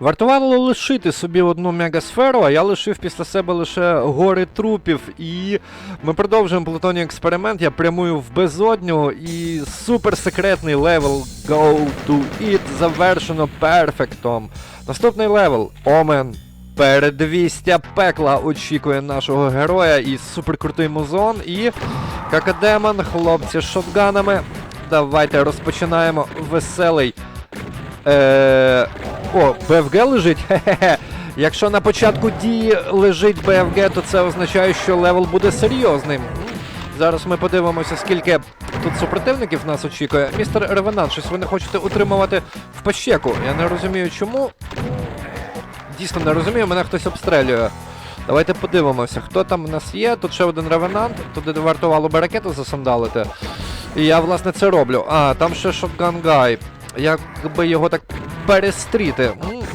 Вартувало лишити собі одну мегасферу, а я лишив після себе лише гори трупів. І ми продовжуємо плутоній експеримент. Я прямую в безодню і суперсекретний левел Go to It завершено перфектом. Наступний левел Омен. Передвістя пекла очікує нашого героя і суперкрутий музон. І Какадемон, хлопці з шотганами. Давайте розпочинаємо веселий. Е... О, БФГ лежить? Хе-хе-хе. Якщо на початку дії лежить БФГ, то це означає, що левел буде серйозним. Зараз ми подивимося, скільки тут супротивників нас очікує. Містер Ревенант, щось ви не хочете утримувати в пащеку. Я не розумію, чому. Дійсно не розумію, мене хтось обстрелює. Давайте подивимося, хто там у нас є. Тут ще один ревенант, туди вартувало би ракету засандалити. І я, власне, це роблю. А, там ще шотган гай. Як би його так перестріти?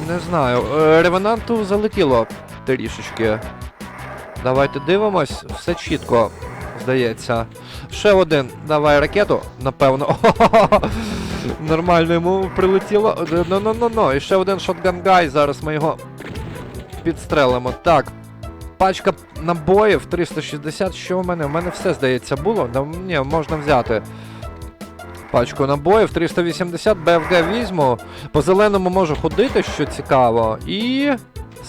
Не знаю. Е, Ревенанту залетіло трішечки. Давайте дивимось, все чітко, здається. Ще один. Давай ракету, напевно. Нормально йому прилетіло. Ну-ну-ну-ну. І ще один шотган гай. Зараз ми його підстрелимо. Так. Пачка набоїв 360. Що в мене? У мене все здається було. Да, ні, можна взяти. Пачку набоїв 380 БФГ візьму. По зеленому можу ходити, що цікаво. І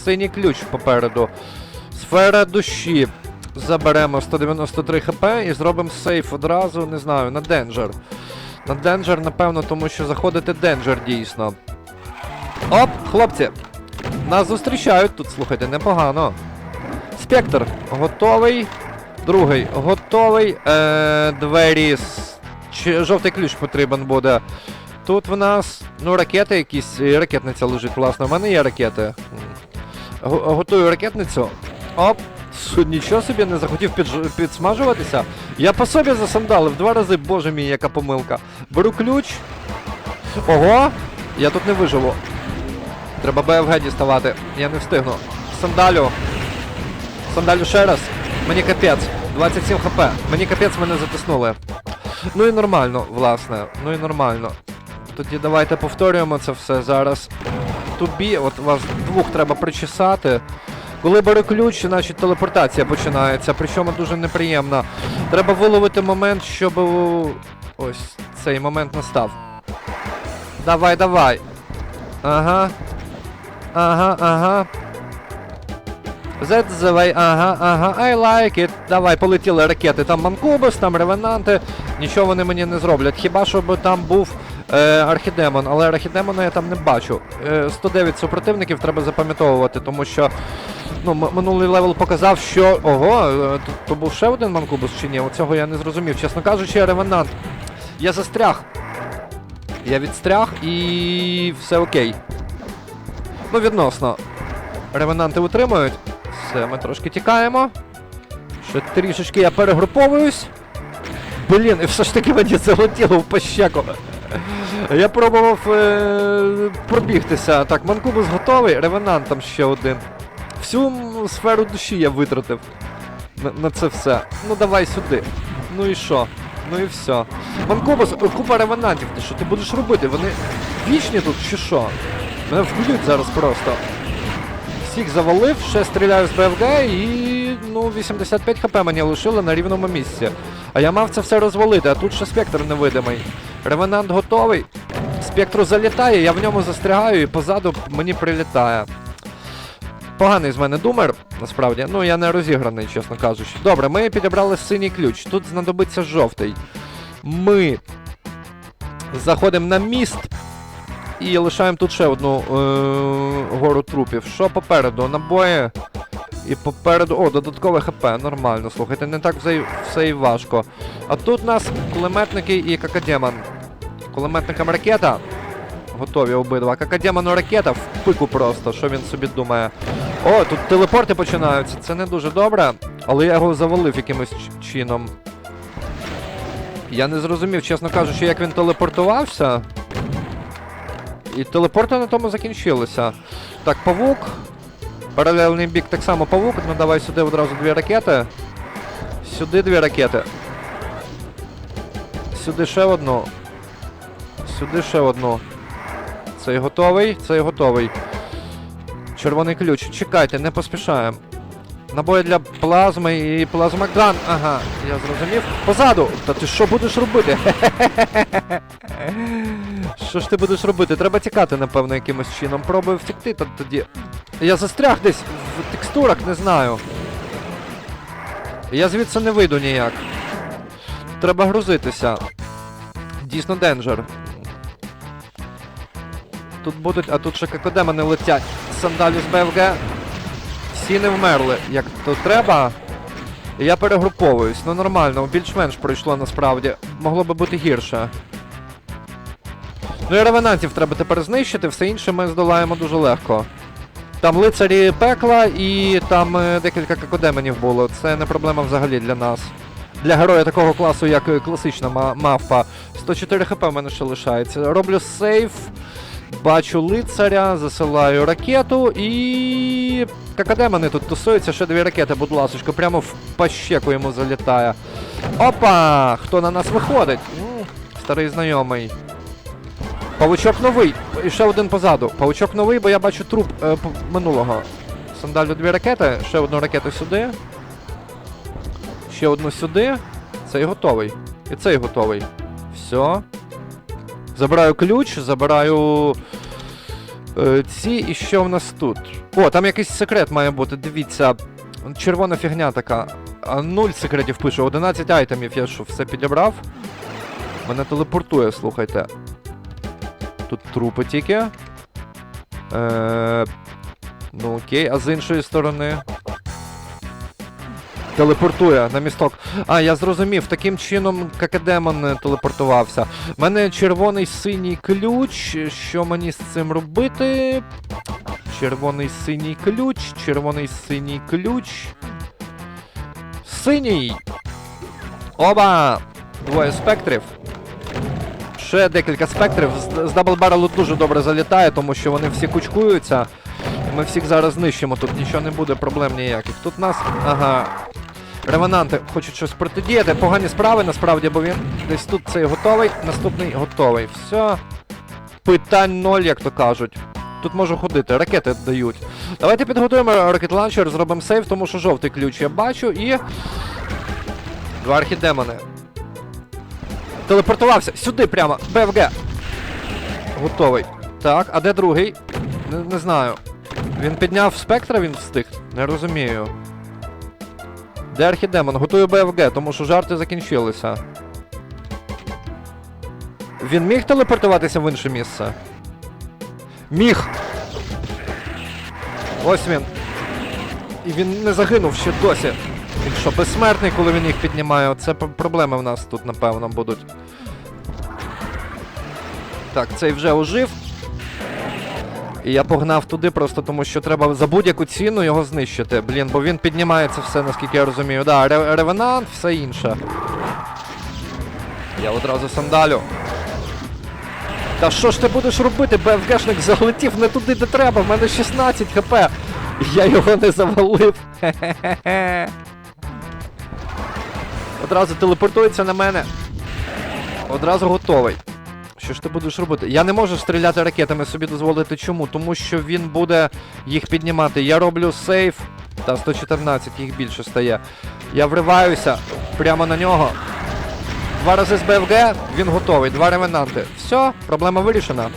синій ключ попереду. Сфера душі. Заберемо 193 хп і зробимо сейф одразу, не знаю, на Денджер. На Денджер, напевно, тому що заходити Денджер дійсно. Оп, хлопці! Нас зустрічають тут, слухайте, непогано. Спектр готовий. Другий готовий. Е, двері. Жовтий ключ потрібен буде. Тут в нас, ну, ракети якісь. Ракетниця лежить, власне. У мене є ракети. Готую ракетницю. Оп. Нічого собі не захотів підсмажуватися. Я по собі засандалив два рази, боже мій, яка помилка. Беру ключ. Ого! Я тут не виживу. Треба БФГ діставати. Я не встигну. Сандалю. Сандалю ще раз. Мені капець. 27 хп. Мені капець мене затиснули. Ну і нормально, власне. Ну і нормально. Тоді давайте повторюємо це все зараз. Тубі, от вас двох треба причесати. Коли беру ключ, значить телепортація починається, причому дуже неприємна. Треба виловити момент, щоб ось цей момент настав. Давай, давай. Ага. Ага, ага. Зедзевай, ага, ага, I like it. Давай, полетіли ракети. Там Манкубус, там ревенанти. Нічого вони мені не зроблять. Хіба щоб там був е, Архідемон, але Архідемона я там не бачу. Е, 109 супротивників треба запам'ятовувати, тому що ну, минулий левел показав, що. Ого, е, то, то був ще один Манкубус чи ні? Оцього я не зрозумів. Чесно кажучи, ревенант. Я застряг. Я відстряг і все окей. Ну, відносно. Ревенанти утримують. Все, ми трошки тікаємо. Ще трішечки я перегруповуюсь. Блін, і все ж таки мені залетіло в пащеку. Я пробував е- пробігтися. Так, Манкубус готовий, ревенант там ще один. Всю сферу душі я витратив на, на це все. Ну давай сюди. Ну і що? Ну і все. Манкубус, е, купа ревенантів. Ти що ти будеш робити? Вони вічні тут чи що? Мене вб'ють зараз просто. Всіх завалив, ще стріляю з БФГ і ну 85 хп мені лишили на рівному місці. А я мав це все розвалити, а тут ще спектр невидимий. Ревенант готовий. Спектру залітає, я в ньому застрягаю і позаду мені прилітає. Поганий з мене думер, насправді. Ну, я не розіграний, чесно кажучи. Добре, ми підібрали синій ключ. Тут знадобиться жовтий. Ми заходимо на міст. І лишаємо тут ще одну е- гору трупів. Що попереду? Набої. І попереду. О, додаткове ХП, нормально. Слухайте, не так все, і важко. А тут у нас кулеметники і какадемон. Кулеметникам ракета. Готові обидва. Какадемону ракета в пику просто, що він собі думає. О, тут телепорти починаються. Це не дуже добре, але я його завалив якимось чином. Я не зрозумів, чесно кажучи, як він телепортувався. І телепорти на тому закінчилися. Так, павук. Паралельний бік так само павук. Ну давай сюди одразу дві ракети. Сюди дві ракети. Сюди ще одну. Сюди ще одну. Цей готовий, цей готовий. Червоний ключ. Чекайте, не поспішаємо. Набої для плазми і плазмоган. Ага, я зрозумів. Позаду! Та ти що будеш робити? Що ж ти будеш робити? Треба тікати, напевно, якимось чином. Пробую втекти та тоді. Я застряг десь в текстурах, не знаю. Я звідси не вийду ніяк. Треба грузитися. Дійсно денджер. Тут будуть, а тут ще какодемони летять. Сандалі з БФГ. Всі не вмерли. Як то треба. Я перегруповуюсь. Ну нормально, більш-менш пройшло насправді. Могло би бути гірше. Ну і ревенантів треба тепер знищити, все інше ми здолаємо дуже легко. Там лицарі пекла і там е, декілька какодемонів було. Це не проблема взагалі для нас. Для героя такого класу, як е, класична ма- мавпа. 104 хп в мене ще лишається. Роблю сейф. Бачу лицаря, засилаю ракету і. Какадемони тут тусуються, ще дві ракети, будь ласочка, прямо в пащеку йому залітає. Опа! Хто на нас виходить? Старий знайомий. Павучок новий. І ще один позаду. Павучок новий, бо я бачу труп е, минулого. Сандалю дві ракети, ще одну ракету сюди. Ще одну сюди. Цей готовий. І цей готовий. Все. Забираю ключ, забираю. Е, ці і що в нас тут? О, там якийсь секрет має бути. Дивіться. Червона фігня така. А нуль секретів пише, 11 айтемів я що, все підібрав. Мене телепортує, слухайте. Тут трупи тільки. Е, ну окей, а з іншої сторони. Телепортує на місток. А, я зрозумів, таким чином какадемон е, телепортувався. У мене червоний синій ключ. Що мені з цим робити? Червоний синій ключ, червоний синій ключ. Синій! Оба! Двоє спектрів. Ще декілька спектрів. З, з даблбарелу дуже добре залітає, тому що вони всі кучкуються. Ми всіх зараз знищимо, тут нічого не буде, проблем ніяких. Тут нас. Ага. Ревенанти хочуть щось протидіяти. Погані справи, насправді, бо він десь тут цей готовий, наступний готовий. Все. Питань ноль, як то кажуть. Тут можу ходити, ракети дають. Давайте підготуємо ракет ланчер, зробимо сейф, тому що жовтий ключ я бачу і. Два архідемони. Телепортувався сюди прямо. БФГ. Готовий. Так, а де другий? Не, не знаю. Він підняв спектра, він встиг? Не розумію. Де архідемон? Готую БФГ, тому що жарти закінчилися. Він міг телепортуватися в інше місце? Міг! Ось він. І він не загинув ще досі. Він що, безсмертний, коли він їх піднімає? Це проблеми в нас тут, напевно, будуть. Так, цей вже ожив. І я погнав туди просто тому, що треба за будь-яку ціну його знищити. Блін, бо він піднімається все, наскільки я розумію. Да, ре- ревенант, все інше. Я одразу сандалю. Та що ж ти будеш робити? БФГшник залетів не туди, де треба. В мене 16 хп. Я його не завалив. Одразу телепортується на мене. Одразу готовий. Що ж ти будеш робити? Я не можу стріляти ракетами собі дозволити. Чому? Тому що він буде їх піднімати. Я роблю сейф. Та 114, їх більше стає. Я вриваюся прямо на нього. Два рази з БФГ, він готовий. Два ревенанти. Все, проблема вирішена.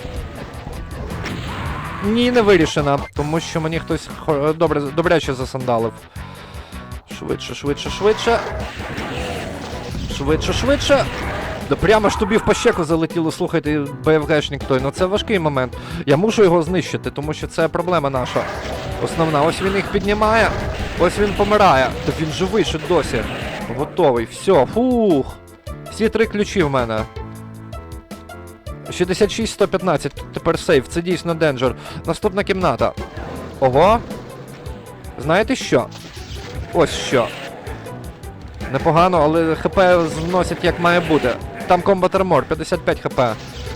Ні, не вирішена, тому що мені хтось добре, добряче засандалив. Швидше, швидше, швидше. Швидше, швидше. Да прямо ж тобі в пащеку залетіло, слухайте, БФГшник той. Ну це важкий момент. Я мушу його знищити, тому що це проблема наша. Основна. Ось він їх піднімає, ось він помирає. Та він живий ще досі. Готовий. Все, фух. Всі три ключі в мене. 66 115. Тепер сейф. Це дійсно денджер. Наступна кімната. Ого. Знаєте що? Ось що. Непогано, але ХП зносять як має бути. Там комбат армор, 55 хп.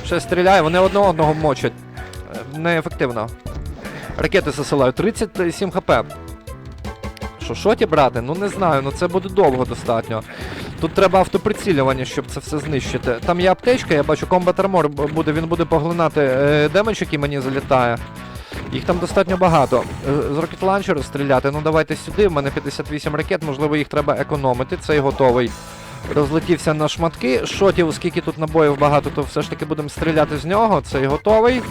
Ще стріляє, вони одне одного мочать. Е, Неефективно. Ракети засилаю, 37 хп. Що, шоті брати? Ну не знаю, ну це буде довго достатньо. Тут треба автоприцілювання, щоб це все знищити. Там є аптечка, я бачу комбат армор буде, він буде поглинати е, демедж, який мені залітає. Їх там достатньо багато. Е, З рокетланчеру стріляти, ну давайте сюди. В мене 58 ракет, можливо, їх треба економити. Цей готовий. Розлетівся на шматки. Шотів, оскільки тут набоїв багато, то все ж таки будемо стріляти з нього. Цей готовий.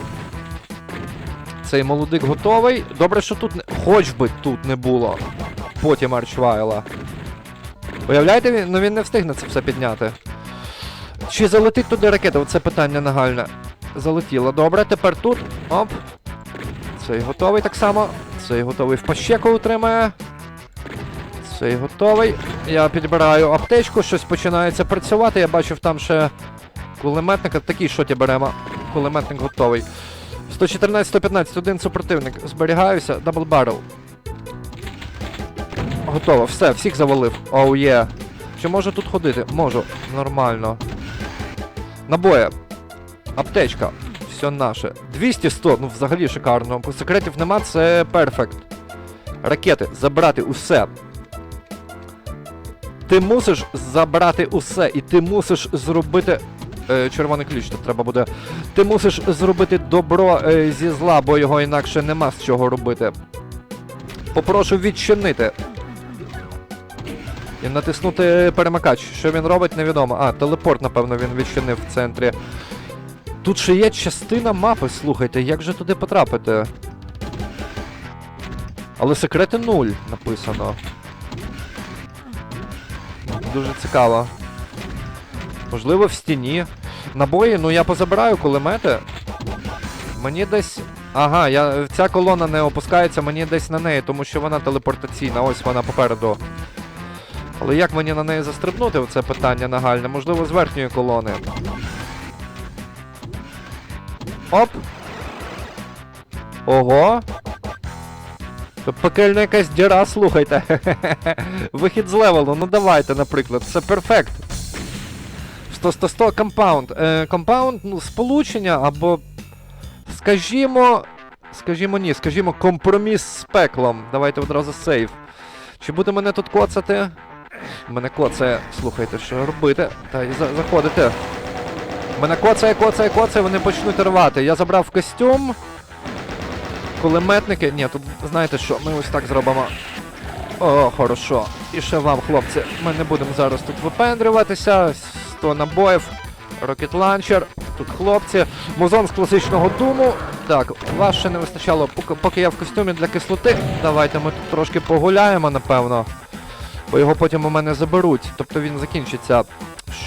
Цей молодик готовий. Добре, що тут не. Хоч би тут не було. Потім Арчвайла. Уявляєте, ну він не встигне це все підняти. Чи залетить туди ракета? Оце питання нагальне. Залетіло. Добре, тепер тут. Оп. Цей готовий так само. Цей готовий в пащеку утримає. Цей готовий. Я підбираю аптечку, щось починається працювати. Я бачив там ще кулеметника. Такий шоті беремо. Кулеметник готовий. 114-115, один супротивник. Зберігаюся, дабл баррел. Готово, все, всіх завалив. Оу є. Чи можу тут ходити? Можу. Нормально. Набоє. Аптечка. Все наше. 200-100, ну взагалі шикарно. Секретів нема, це перфект. Ракети, забрати усе. Ти мусиш забрати усе, і ти мусиш зробити. Е, червоний ключ тут треба буде. Ти мусиш зробити добро е, зі зла, бо його інакше нема з чого робити. Попрошу відчинити. І натиснути перемикач. Що він робить, невідомо. А, телепорт, напевно, він відчинив в центрі. Тут ще є частина мапи, слухайте, як же туди потрапити? Але секрети нуль написано. Дуже цікаво. Можливо, в стіні. Набої, ну я позабираю кулемети. Мені десь. Ага, я... ця колона не опускається, мені десь на неї, тому що вона телепортаційна, ось вона попереду. Але як мені на неї застрибнути, оце питання нагальне? Можливо, з верхньої колони. Оп. Ого. Пекельна якась діра, слухайте. Вихід з левелу, ну давайте, наприклад. Це перфект. 100-100-100 компаунд. Е, компаунд, ну, сполучення або. Скажімо. Скажімо ні, скажімо, компроміс з пеклом. Давайте одразу сейв. Чи буде мене тут коцати? Мене коцає. Слухайте, що робити? Та і за- заходите. Мене коцає, коцає, коцає, вони почнуть рвати. Я забрав костюм. Кулеметники. Ні, тут знаєте що, ми ось так зробимо. О, хорошо. І ще вам, хлопці, ми не будемо зараз тут випендрюватися. 100 набоїв. Рокет ланчер. Тут хлопці. Музон з класичного думу. Так, вас ще не вистачало, поки, поки я в костюмі для кислоти. Давайте ми тут трошки погуляємо, напевно. Бо його потім у мене заберуть. Тобто він закінчиться.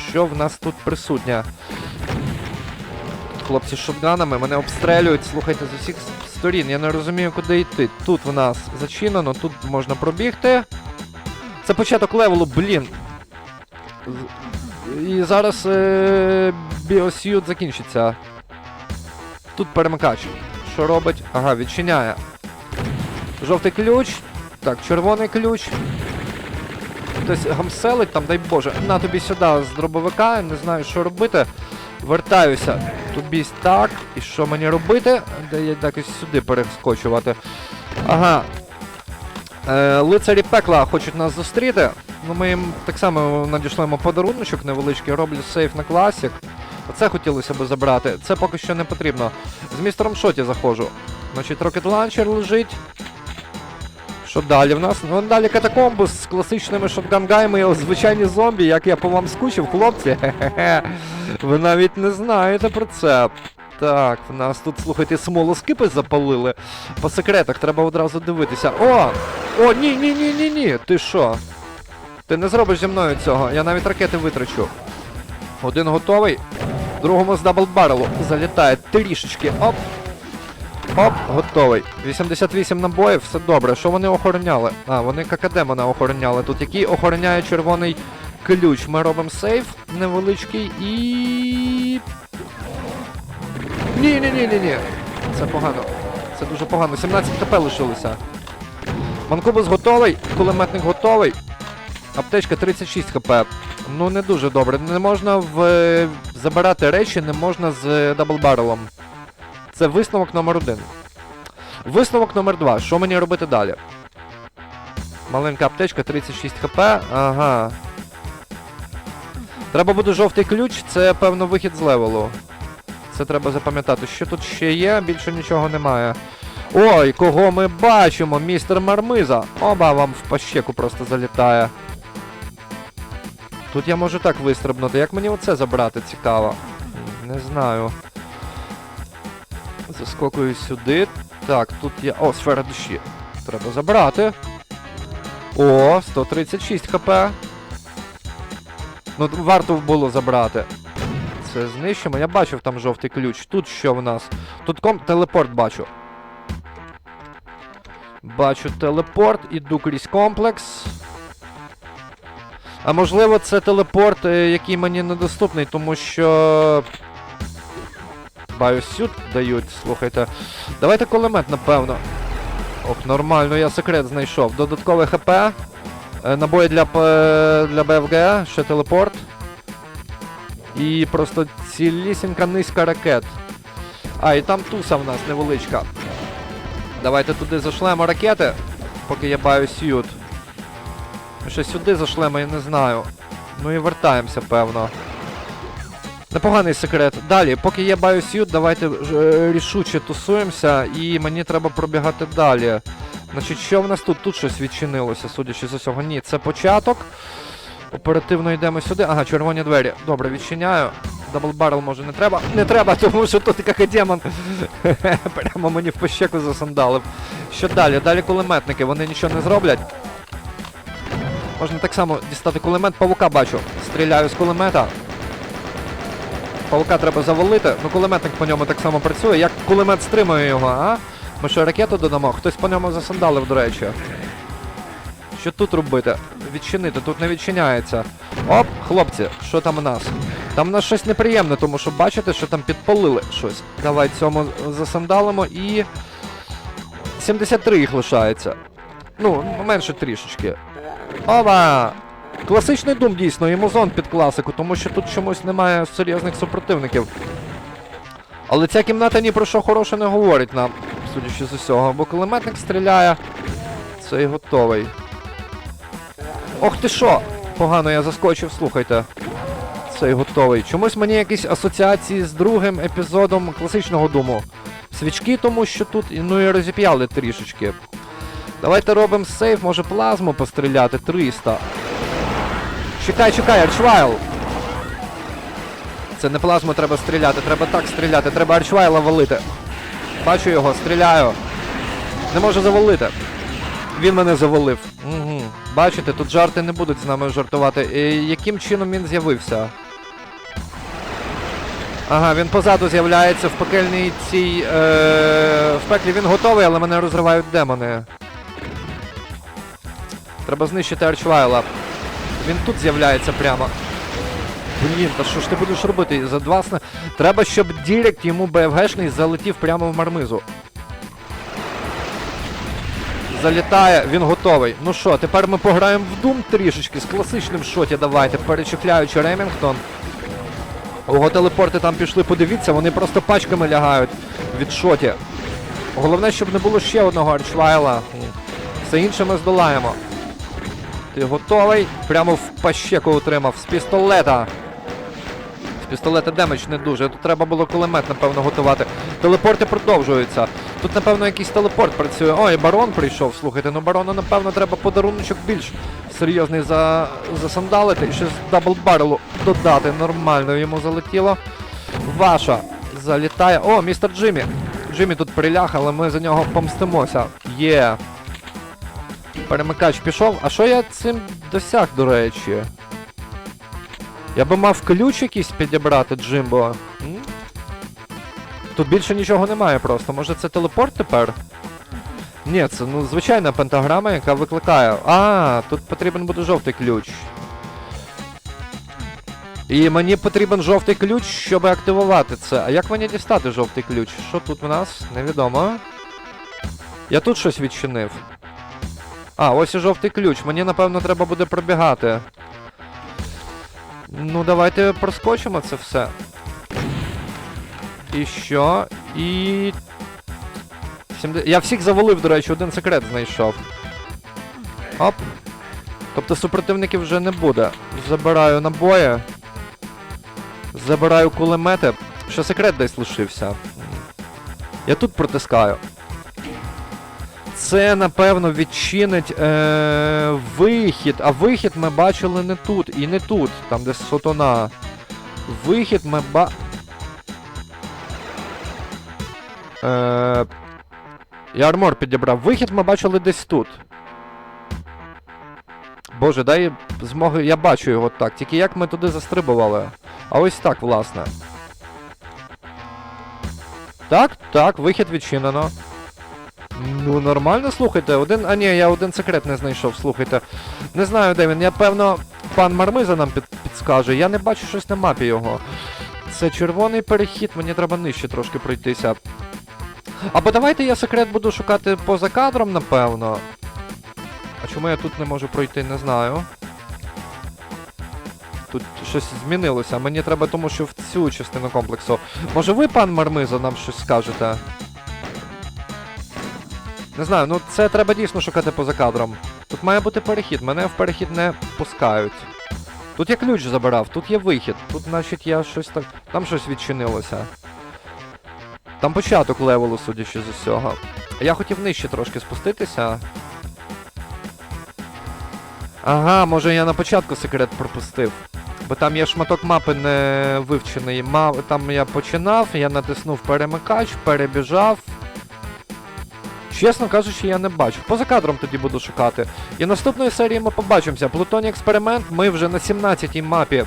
Що в нас тут присутнє? Хлопці з шотганами мене обстрелюють, слухайте, з усіх сторін. Я не розумію, куди йти. Тут в нас зачинено, тут можна пробігти. Це початок левелу, блін. І зараз е- біосьют закінчиться. Тут перемикач. Що робить? Ага, відчиняє. Жовтий ключ. Так, червоний ключ. Хтось гамселить там, дай Боже. На тобі сюди з дробовика, не знаю, що робити. Вертаюся. Тобі так. І що мені робити? Де я якось сюди перескочувати. Ага. Е, лицарі пекла хочуть нас зустріти. Ну, ми їм так само надішлемо подаруночок невеличкий, роблю сейф на класік. Оце хотілося б забрати. Це поки що не потрібно. З містером Шоті заходжу. Значить, рокет ланчер лежить. Що далі в нас? Ну далі катакомби з класичними шотгангаями і звичайні зомбі, як я по вам скучив, хлопці. Хе-хе-хе. Ви навіть не знаєте про це. Так, в нас тут, слухайте, смолоскипи запалили. По секретах треба одразу дивитися. О! О, ні, ні, ні, ні, ні. Ти що? Ти не зробиш зі мною цього, я навіть ракети витрачу. Один готовий. Другому з даблбарелу залітає трішечки. Оп. Оп, готовий. 88 набоїв, все добре. Що вони охороняли? А, вони ККД мене охороняли. Тут який охороняє червоний ключ. Ми робимо сейф невеличкий і. Ні, ні, ні, ні, ні. Це погано. Це дуже погано. 17 КП лишилося. Манкубус готовий, кулеметник готовий. Аптечка 36 хп. Ну не дуже добре. Не можна в... забирати речі, не можна з даблбарелом. Це висновок номер один. Висновок номер два. Що мені робити далі? Маленька аптечка, 36 хп. Ага. Треба буде жовтий ключ, це певно вихід з левелу. Це треба запам'ятати. Що тут ще є? Більше нічого немає. Ой, кого ми бачимо, містер Мармиза. Оба вам в пащеку просто залітає. Тут я можу так вистрибнути. Як мені оце забрати, цікаво. Не знаю. Заскокую сюди. Так, тут є. О, сфера душі. Треба забрати. О, 136 хп. Ну, варто було забрати. Це знищимо. Я бачив там жовтий ключ. Тут що в нас? Тут ком... телепорт бачу. Бачу телепорт, іду крізь комплекс. А можливо, це телепорт, е, який мені недоступний, тому що. Bioshoot дають, слухайте. Давайте кулемет, напевно. Ох, нормально, я секрет знайшов. Додаткове ХП. е, Набої для, для БФГ, ще телепорт. І просто цілісінька низка ракет. А, і там туса в нас невеличка. Давайте туди зашлемо ракети, поки я баю сьют. Ще сюди зашлемо, я не знаю. Ну і вертаємося, певно. Непоганий секрет. Далі, поки є Bioshoot, давайте е, рішуче тусуємося і мені треба пробігати далі. Значить, що в нас тут? Тут щось відчинилося, судячи з усього. Ні, це початок. Оперативно йдемо сюди. Ага, червоні двері. Добре, відчиняю. Даблбарел може не треба. Не треба, тому що тут як демон. Прямо мені в пощеку засандалив. Що далі? Далі кулеметники, вони нічого не зроблять. Можна так само дістати кулемет, павука бачу. Стріляю з кулемета. Павука треба завалити, ну кулеметник по ньому так само працює. Як кулемет стримує його, а? Ми що ракету додамо? Хтось по ньому засандалив, до речі. Що тут робити? Відчинити, тут не відчиняється. Оп, хлопці, що там у нас? Там у нас щось неприємне, тому що бачите, що там підпалили щось. Давай цьому засандалимо і. 73 їх лишається. Ну, менше трішечки. Ова! Класичний дум дійсно, йому зон під класику, тому що тут чомусь немає серйозних супротивників. Але ця кімната ні про що хороше не говорить нам, судячи з усього, бо кулеметник стріляє. Цей готовий. Ох ти що! Погано я заскочив, слухайте. Цей готовий. Чомусь мені якісь асоціації з другим епізодом класичного думу. Свічки, тому що тут, ну і розіп'яли трішечки. Давайте робимо сейф, може плазму постріляти 300. Чекай, чекай, Арчвайл! Це не плазму треба стріляти, треба так стріляти, треба Арчвайла валити. Бачу його, стріляю. Не можу завалити. Він мене завалив. Угу. Бачите, тут жарти не будуть з нами жартувати. І яким чином він з'явився? Ага, він позаду з'являється в пекельній цій. Е... В пеклі він готовий, але мене розривають демони. Треба знищити Арчвайла. Він тут з'являється прямо. Блін, та що ж ти будеш робити? За два сна... Треба, щоб Дірект йому БФГшний залетів прямо в мармизу. Залітає, він готовий. Ну що, тепер ми пограємо в Doom трішечки з класичним шоті. Давайте, перечехляючи Ремінгтон. Ого, телепорти там пішли, подивіться, вони просто пачками лягають від шоті. Головне, щоб не було ще одного арчвайла. Все інше ми здолаємо. Ти готовий? Прямо в пащеку отримав з пістолета. З пістолета демедж не дуже. Тут треба було кулемет, напевно, готувати. Телепорти продовжуються. Тут, напевно, якийсь телепорт працює. Ой, барон прийшов. Слухайте, ну барону, напевно, треба подаруночок більш серйозний за... засандалити. І ще з даблбарелу додати. Нормально йому залетіло. Ваша залітає. О, містер Джиммі. Джиммі тут приляг, але ми за нього помстимося. Є. Перемикач пішов. А що я цим досяг, до речі? Я би мав ключ якийсь підібрати, Джимбо. Тут більше нічого немає просто. Може це телепорт тепер? Ні, це ну звичайна пентаграма, яка викликає. А, тут потрібен буде жовтий ключ. І мені потрібен жовтий ключ, щоб активувати це. А як мені дістати жовтий ключ? Що тут у нас? Невідомо. Я тут щось відчинив. А, ось і жовтий ключ. Мені, напевно, треба буде пробігати. Ну, давайте проскочимо це все. І що? І. 70... Я всіх завалив, до речі, один секрет знайшов. Оп. Тобто супротивників вже не буде. Забираю набої. Забираю кулемети. Ще секрет десь лишився. Я тут протискаю. Це напевно відчинить е, вихід. А вихід ми бачили не тут і не тут, там де сотона. Вихід ми ба. Е, я армор підібрав. Вихід ми бачили десь тут. Боже, дай змоги. Я бачу його так. Тільки як ми туди застрибували. А ось так, власне. Так, так, вихід відчинено. Ну, нормально, слухайте. Один. А ні, я один секрет не знайшов, слухайте. Не знаю, де він. Я певно, пан Мармиза нам під, підскаже. Я не бачу щось на мапі його. Це червоний перехід, мені треба нижче трошки пройтися. Або давайте я секрет буду шукати поза кадром, напевно. А чому я тут не можу пройти, не знаю. Тут щось змінилося. Мені треба, тому що в цю частину комплексу. Може ви, пан Мармиза, нам щось скажете? Не знаю, ну це треба дійсно шукати поза кадром. Тут має бути перехід, мене в перехід не пускають. Тут я ключ забирав, тут є вихід, тут, значить, я щось так. Там щось відчинилося. Там початок левелу, судячи з усього. Я хотів нижче трошки спуститися. Ага, може я на початку секрет пропустив. Бо там є шматок мапи не вивчений. Ма... Там я починав, я натиснув перемикач, перебіжав. Чесно кажучи, я не бачу. Поза кадром тоді буду шукати. І наступної серії ми побачимося. Плутоні експеримент, ми вже на 17-й мапі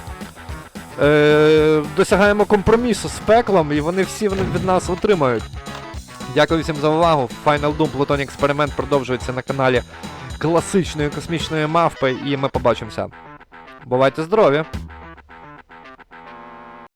е, досягаємо компромісу з пеклом, і вони всі від нас отримають. Дякую всім за увагу. Final Doom Плутоні експеримент продовжується на каналі класичної космічної мавпи, і ми побачимося. Бувайте здорові!